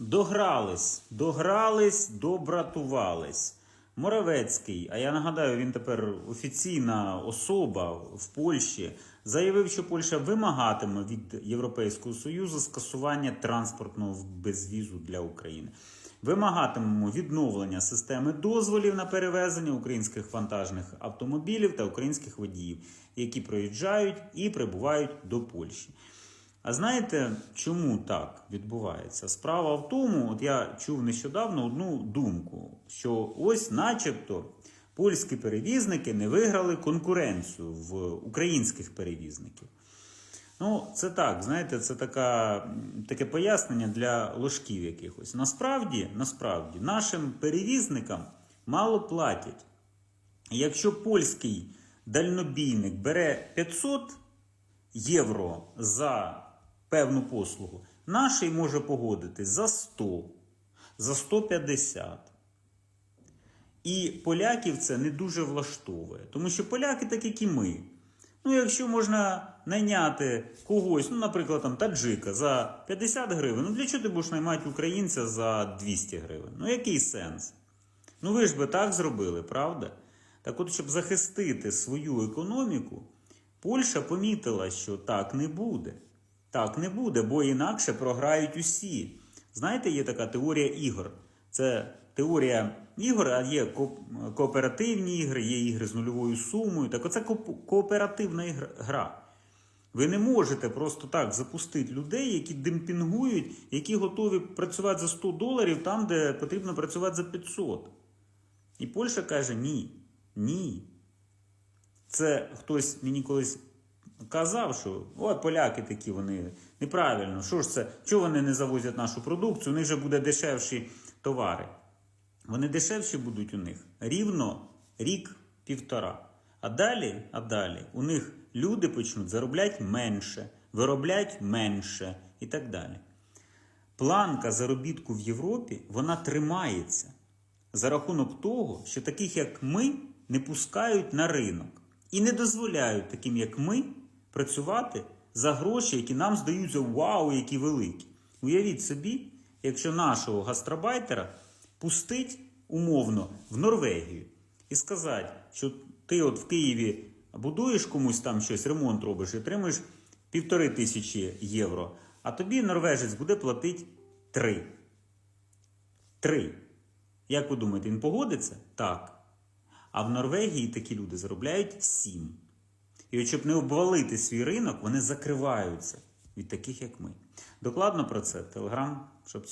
Догрались, догрались, добратувались. Моравецький, а я нагадаю, він тепер офіційна особа в Польщі, заявив, що Польща вимагатиме від Європейського Союзу скасування транспортного безвізу для України. Вимагатимемо відновлення системи дозволів на перевезення українських вантажних автомобілів та українських водіїв, які проїжджають і прибувають до Польщі. А знаєте, чому так відбувається? Справа в тому, от я чув нещодавно одну думку, що ось, начебто, польські перевізники не виграли конкуренцію в українських перевізників. Ну, це так, знаєте, це така, таке пояснення для ложків якихось. Насправді, насправді, нашим перевізникам мало платять. Якщо польський дальнобійник бере 500 євро за певну послугу, наший може погодитись за 100, за 150. І поляків це не дуже влаштовує, тому що поляки так, як і ми. Ну, якщо можна найняти когось, ну, наприклад, там таджика за 50 гривень, ну для чого ти будеш наймати українця за 200 гривень? Ну який сенс? Ну ви ж би так зробили, правда? Так от, щоб захистити свою економіку, Польща помітила, що так не буде. Так не буде, бо інакше програють усі. Знаєте, є така теорія ігор. Це теорія ігор, а є кооперативні ігри, є ігри з нульовою сумою. Так оце кооперативна гра. Ви не можете просто так запустити людей, які демпінгують, які готові працювати за 100 доларів там, де потрібно працювати за 500. І Польща каже: ні, ні. Це хтось мені колись казав, що от поляки такі вони неправильно. Що ж це? Чого вони не завозять нашу продукцію? У них же буде дешевші товари. Вони дешевші будуть у них рівно рік-півтора. А далі, а далі у них люди почнуть заробляти менше, виробляти менше і так далі. Планка заробітку в Європі вона тримається за рахунок того, що таких як ми не пускають на ринок і не дозволяють таким, як ми, працювати за гроші, які нам здаються вау, які великі. Уявіть собі, якщо нашого гастробайтера пустить умовно в Норвегію і сказати, що ти от в Києві будуєш комусь там щось, ремонт робиш і отримуєш півтори тисячі євро, а тобі норвежець буде платити три. Три. Як ви думаєте, він погодиться? Так. А в Норвегії такі люди заробляють 7. І от щоб не обвалити свій ринок, вони закриваються від таких, як ми. Докладно про це телеграм, щоб